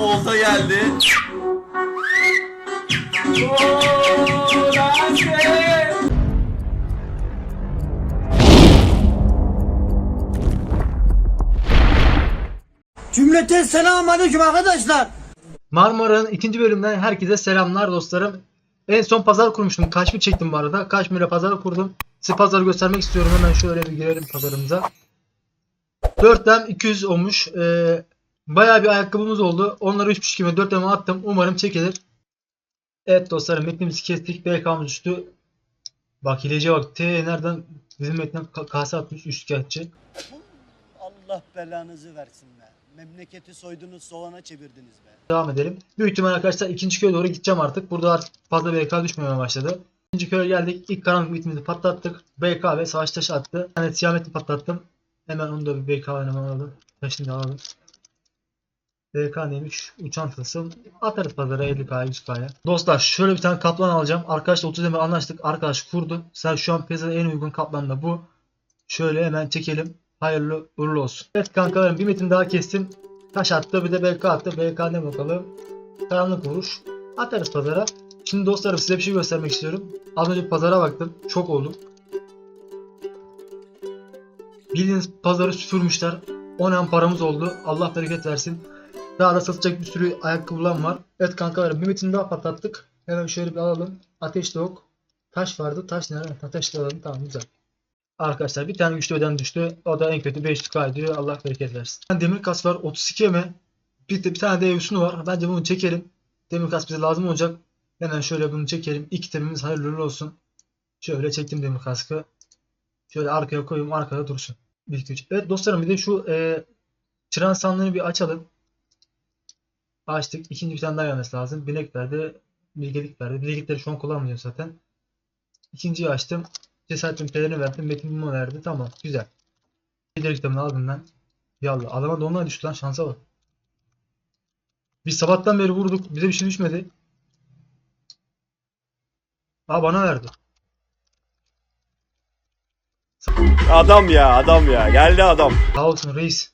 Olta geldi. Cümleten selamun aleyküm arkadaşlar. Marmara'nın ikinci bölümünden herkese selamlar dostlarım. En son pazar kurmuştum. Kaşmir çektim bu arada. Kaşmir'e pazar kurdum. Size pazarı göstermek istiyorum. Hemen şöyle bir girelim pazarımıza. 4'ten 200 olmuş. Ee, bayağı bir ayakkabımız oldu. Onları 3.5 kime 4 attım. Umarım çekilir. Evet dostlarım metnimizi kestik. BK'mız düştü. Bak hilece bak. T nereden bizim metne ka- kase atmış üçkağıtçı. Allah belanızı versin be. Memleketi soydunuz soğana çevirdiniz be. Devam edelim. Büyük ihtimal arkadaşlar ikinci köye doğru gideceğim artık. Burada artık fazla BK düşmemeye başladı. İkinci köye geldik. İlk karanlık bitimizi patlattık. BK ve savaş taşı attı. Yani siyametli patlattım. Hemen onu da bir BK oynama alalım. Taşını da alalım. BK neymiş? Uçan tılsım. Atarız pazara 50k 100k'ya. Dostlar şöyle bir tane kaplan alacağım. Arkadaşla 30 demir anlaştık. Arkadaş kurdu. Sen şu an piyasada en uygun kaplan da bu. Şöyle hemen çekelim. Hayırlı uğurlu olsun. Evet kankalarım bir metin daha kestim. Taş attı bir de BK attı. BK ne bakalım. Karanlık vuruş. Atarız pazara. Şimdi dostlarım size bir şey göstermek istiyorum. Az önce pazara baktım. Çok oldum. Bildiğiniz pazarı süpürmüşler. 10 an paramız oldu. Allah bereket versin. Daha da satacak bir sürü ayakkabılar var. Evet kankalarım bir metin daha patlattık. Hemen şöyle bir alalım. Ateş de yok. Taş vardı. Taş nerede? Taş da alalım. Tamam güzel. Arkadaşlar bir tane güçlü öden düştü. O da en kötü 500k ediyor. Allah bereket versin. Demir kas var 32 mi? Bir, de, bir tane de Eusunu var. Bence bunu çekelim. Demir kas bize lazım olacak. Hemen şöyle bunu çekelim. İki temimiz hayırlı olsun. Şöyle çektim demir kaskı. Şöyle arkaya koyayım. Arkada dursun. 1 2 3. Evet dostlarım bir de şu e, çıran sandığını bir açalım. Açtık. İkinci bir tane daha gelmesi lazım. Binek verdi. Bilgelik verdi. Bilgelikleri şu an kullanmıyorum zaten. İkinciyi açtım. Cesaretin pelerini verdim. Metin bunu verdi. Tamam. Güzel. Lider kitabını aldım ben. Yallah. Adama donlar düştü lan. Şansa bak. Biz sabahtan beri vurduk. Bize bir şey düşmedi. Aa bana verdi. Adam ya adam ya geldi adam. Sağ olsun reis.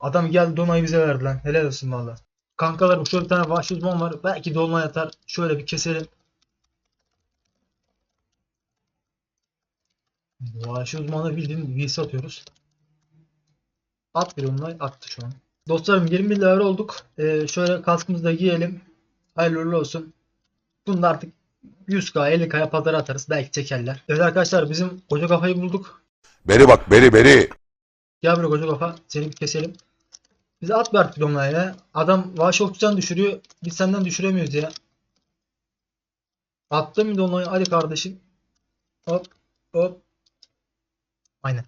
Adam geldi donayı bize verdi lan. Helal olsun valla. Kankalar şöyle bir tane vahşi uzman var. Belki dolma yatar. Şöyle bir keselim. Vahşi uzmanı bildiğin VS atıyoruz. At bir onunla attı şu an. Dostlarım 21 level olduk. Ee, şöyle kaskımızı da giyelim. Hayırlı uğurlu olsun. Bunu artık 100k 50k'ya pazara atarız. Belki çekerler. Evet arkadaşlar bizim koca kafayı bulduk. Beri bak beri beri. Gel buraya koca kafa. Seni bir keselim. Bize at bir artık ya. Adam vahşi okçudan düşürüyor. Biz senden düşüremiyoruz ya. Attım bir donlayı. Hadi kardeşim. Hop. Hop. Aynen.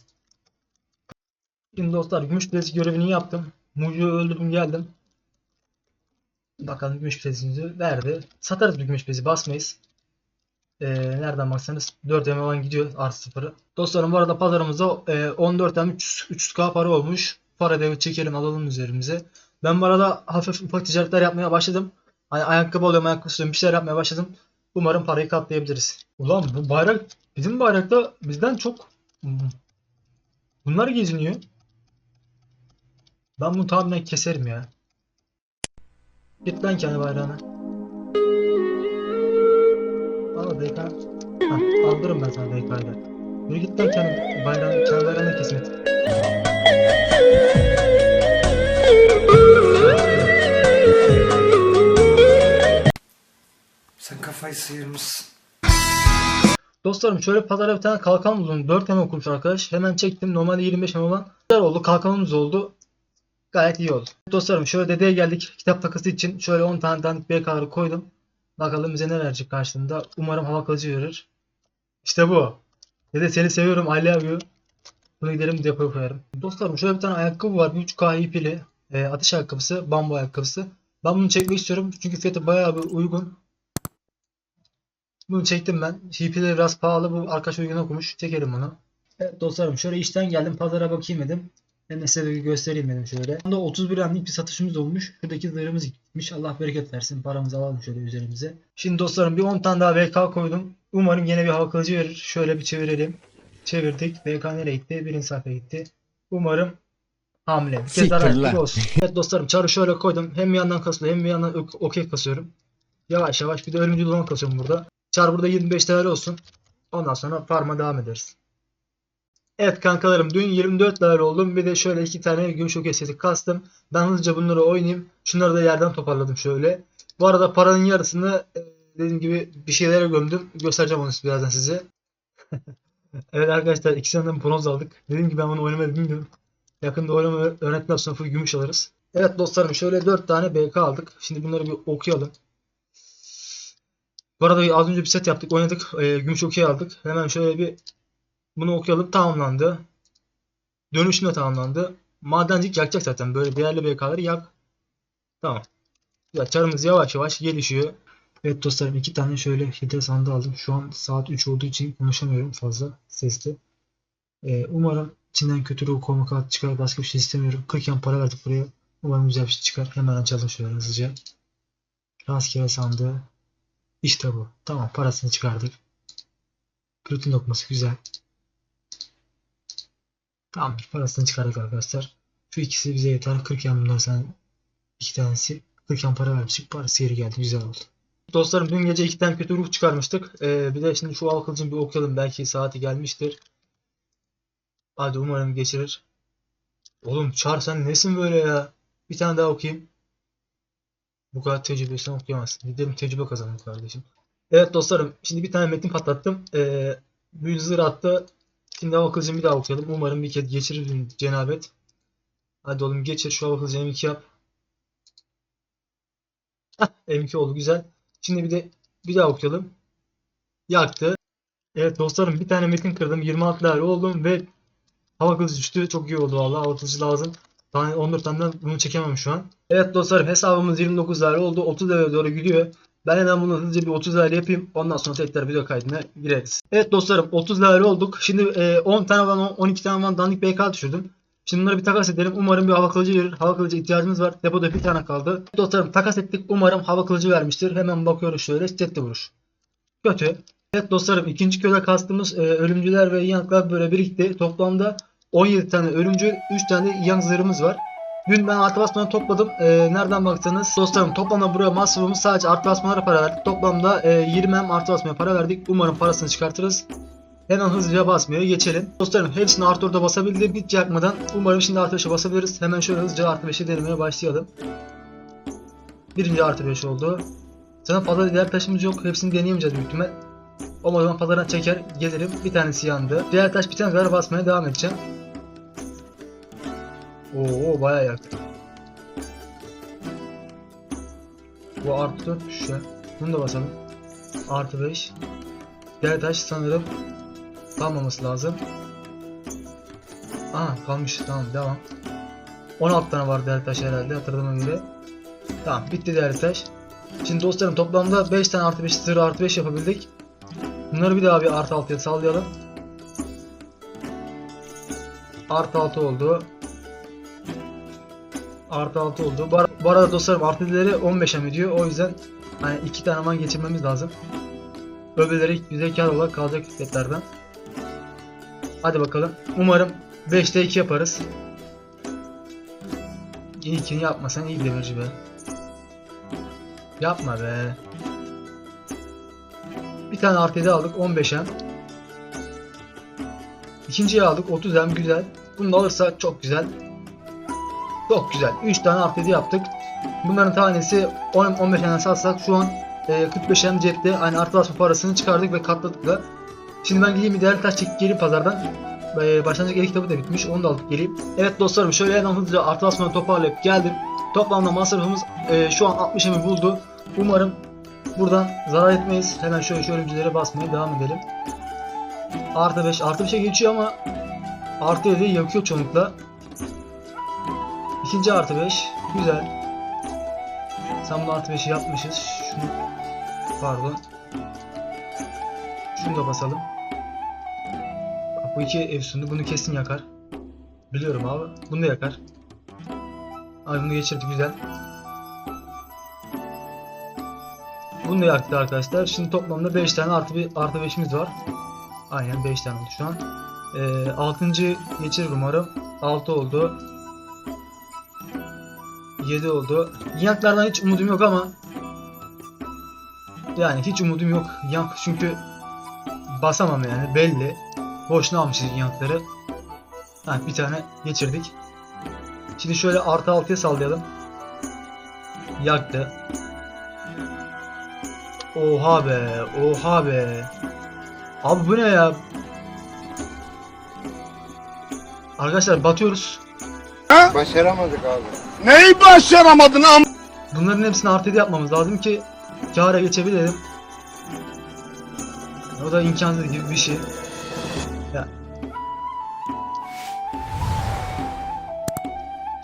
Şimdi dostlar gümüş bilezi görevini yaptım. Mucu'yu öldürdüm geldim. Bakalım gümüş bilezimizi verdi. Satarız bir gümüş bilezi basmayız. Ee, nereden baksanız 4 M olan gidiyor artı sıfırı. Dostlarım bu arada pazarımızda e, 14 M 300, 300k para olmuş. Para devi çekelim alalım üzerimize. Ben bu arada hafif ufak ticaretler yapmaya başladım. Hani ayakkabı alıyorum ayakkabı istiyorum bir şeyler yapmaya başladım. Umarım parayı katlayabiliriz. Ulan bu bayrak bizim bayrakta bizden çok bunlar geziniyor. Ben bunu tamamen keserim ya. Git lan kendi bayrağına. Al DK. Hah, aldırırım ben sana DK'yla. Yürü git lan kendi bayrağını, kendi bayrağını kesin. Sen kafayı sıyırmışsın. Dostlarım şöyle pazara bir tane kalkan buldum. 4 hem okumuş arkadaş. Hemen çektim. Normalde 25 hem olan. Güzel oldu. Kalkanımız oldu. Gayet iyi oldu. Dostlarım şöyle dedeye geldik. Kitap takısı için şöyle 10 tane dandik BK'ları koydum. Bakalım bize ne verecek karşılığında. Umarım hava kalıcı verir. İşte bu. Dede seni seviyorum. I love you. Bunu gidelim depoya koyarım. Dostlarım şöyle bir tane ayakkabı var. 3K ipili. E, atış ayakkabısı. Bambu ayakkabısı. Ben bunu çekmek istiyorum. Çünkü fiyatı bayağı bir uygun. Bunu çektim ben. HP'leri biraz pahalı. Bu arkadaş uygun okumuş. Çekelim bunu. Evet dostlarım şöyle işten geldim. Pazara bakayım dedim. Hem de size bir göstereyim dedim şöyle. Bunda 31 anlık bir satışımız olmuş. Şuradaki zırhımız gitmiş. Allah bereket versin. Paramızı alalım şöyle üzerimize. Şimdi dostlarım bir 10 tane daha VK koydum. Umarım yine bir hava kılıcı verir. Şöyle bir çevirelim. Çevirdik. VK nereye gitti? Birinci sayfaya gitti. Umarım Hamle. Bir kez daha olsun. Evet dostlarım çarı şöyle koydum. Hem bir yandan kasılıyor hem bir yandan ok- okey kasıyorum. Yavaş yavaş bir de ölümcül olan kasıyorum burada. Çar burada 25 TL olsun. Ondan sonra farma devam ederiz. Evet kankalarım dün 24 level oldum. Bir de şöyle iki tane gümüş okey seti kastım. Ben hızlıca bunları oynayayım. Şunları da yerden toparladım şöyle. Bu arada paranın yarısını e, dediğim gibi bir şeylere gömdüm. Göstereceğim onu birazdan size. evet arkadaşlar ikisinden de bronz aldık. Dediğim gibi ben bunu oynamayı bilmiyorum. Yakında oynama öğretmen full gümüş alırız. Evet dostlarım şöyle 4 tane BK aldık. Şimdi bunları bir okuyalım. Bu arada az önce bir set yaptık oynadık. E, gümüş okey aldık. Hemen şöyle bir bunu okuyalım tamamlandı. Dönüşüm de tamamlandı. Madencik yakacak zaten. Böyle değerli BK'ları yak. Tamam. Ya çarımız yavaş yavaş gelişiyor. Evet dostlarım iki tane şöyle hidre sandığı aldım. Şu an saat 3 olduğu için konuşamıyorum fazla sesli. Ee, umarım içinden kötü ruh koma kağıt çıkar. Başka bir şey istemiyorum. 40 yan para verdik buraya. Umarım güzel bir şey çıkar. Hemen açalım şöyle hızlıca. Rastgele sandığı. İşte bu. Tamam parasını çıkardık. Protein lokması güzel. Tamam parasını çıkardık arkadaşlar. Şu ikisi bize yeter. 40 yan bunlar sen iki tanesi. 40 yan para vermiştik. Parası geri geldi. Güzel oldu. Dostlarım dün gece iki tane kötü ruh çıkarmıştık. Ee, bir de şimdi şu av kılıcını bir okuyalım. Belki saati gelmiştir. Hadi umarım geçirir. Oğlum Çar sen nesin böyle ya? Bir tane daha okuyayım. Bu kadar tecrübesinden okuyamazsın. Gidelim tecrübe kazanalım kardeşim. Evet dostlarım şimdi bir tane metin patlattım. Ee, büyülü zırh attı. Şimdi hava kılıcını bir daha okuyalım. Umarım bir kez geçirir cenabet. Hadi oğlum geçir şu hava kılıcını M2 yap. Hah, M2 oldu güzel. Şimdi bir de bir daha okuyalım. Yaktı. Evet dostlarım bir tane metin kırdım. 26 level oldum ve hava kılıcı düştü. Çok iyi oldu vallahi. Hava kılıcı lazım. Tane 14 tane bunu çekemem şu an. Evet dostlarım hesabımız 29 level oldu. 30 level doğru gidiyor. Ben hemen bunu hızlıca bir 30 level yapayım. Ondan sonra tekrar video kaydına gireriz. Evet dostlarım 30 level olduk. Şimdi e, 10 tane van 12 tane van dandik BK düşürdüm. Şimdi bunları bir takas edelim. Umarım bir hava kılıcı verir. Hava kılıcı ihtiyacımız var. Depoda bir tane kaldı. Dostlarım takas ettik. Umarım hava kılıcı vermiştir. Hemen bakıyoruz şöyle. Setli vuruş. Kötü. Evet dostlarım ikinci köyde kastımız e, ölümcüler ve yanklar böyle birikti. Toplamda 17 tane ölümcül, 3 tane yank zırhımız var. Dün ben artı basmanı topladım. E, nereden baksanız dostlarım toplamda buraya masrafımız sadece artı basmalara para verdik. Toplamda e, 20 hem artı basmaya para verdik. Umarım parasını çıkartırız. Hemen hızlıca basmaya geçelim. Dostlarım hepsini artı orada basabildim hiç yakmadan. Umarım şimdi artı 5'e basabiliriz. Hemen şöyle hızlıca artı 5'e denemeye başlayalım. Birinci artı 5 oldu. Zaten fazla diğer taşımız yok. Hepsini deneyemeyeceğiz büyük ihtimal. O zaman pazardan çeker gelirim. Bir tanesi yandı. Diğer taş bitene kadar basmaya devam edeceğim. Oo bayağı yaktı. Bu artı 4 düşüyor. Bunu da basalım. Artı 5. Diğer taş sanırım kalmaması lazım. Aa kalmış. Tamam devam. 16 tane var diğer taş herhalde hatırladığıma göre. Tamam bitti diğer taş. Şimdi dostlarım toplamda 5 tane artı 5 zırh artı 5 yapabildik. Bunları bir daha bir artı 6'ya sallayalım. Artı 6 oldu. Artı 6 oldu. Bu, ara- bu arada dostlarım artı 7'leri 15'e mi diyor. O yüzden hani 2 tane man geçirmemiz lazım. Öbürleri bize kar olarak kalacak setlerden. Hadi bakalım. Umarım 5'te 2 yaparız. İlkini yapmasan iyi demirci be. Yapma be. Bir tane artı 7 aldık 15'e. İkinciyi aldık 30 hem güzel. Bunu da alırsak çok güzel. Çok güzel. 3 tane artı 7 yaptık. Bunların tanesi 10 15 tane satsak şu an e, 45 hem cepte hani artı basma parasını çıkardık ve katladık da. Şimdi ben gideyim bir değerli taş çekip geleyim pazardan. E, başlangıç el kitabı da bitmiş. Onu da alıp geleyim. Evet dostlarım şöyle hemen hızlıca artı basmanı toparlayıp geldim. Toplamda masrafımız e, şu an 60 emi buldu. Umarım buradan zarar etmeyiz. Hemen şöyle şöyle ölümcülere basmaya devam edelim. Artı 5. Artı 5'e geçiyor ama artı 7'yi yakıyor çoğunlukla. İkinci artı 5. Güzel. Sen bunu artı 5'i yapmışız. Şunu pardon. Şunu da basalım. Bu iki efsunlu bunu kesin yakar. Biliyorum abi. Bunu da yakar. Abi bunu geçirdi güzel. Bunu da yaktı arkadaşlar. Şimdi toplamda 5 tane artı bir artı 5'imiz var. Aynen 5 tane oldu şu an. Ee, 6. geçirir umarım. 6 oldu. 7 oldu. Yanklardan hiç umudum yok ama yani hiç umudum yok. Yank çünkü basamam yani belli. Boşuna almışız yankları. Ha, bir tane geçirdik. Şimdi şöyle artı 6'ya sallayalım. Yaktı. Oha be, oha be. Abi bu ne ya? Arkadaşlar batıyoruz. Başaramadık abi. Neyi başaramadın am? Bunların hepsini artı 7 yapmamız lazım ki kâra geçebilelim. O da imkansız gibi bir şey. Ya.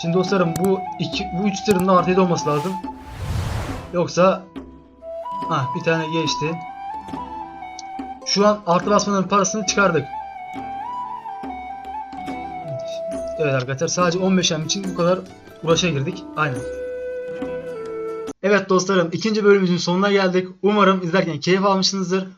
Şimdi dostlarım bu iki, bu üç tırın da artı 7 olması lazım. Yoksa ah bir tane geçti. Şu an artı basmanın parasını çıkardık. Evet arkadaşlar sadece 15 em için bu kadar uğraşa girdik. Aynen. Evet dostlarım ikinci bölümümüzün sonuna geldik. Umarım izlerken keyif almışsınızdır.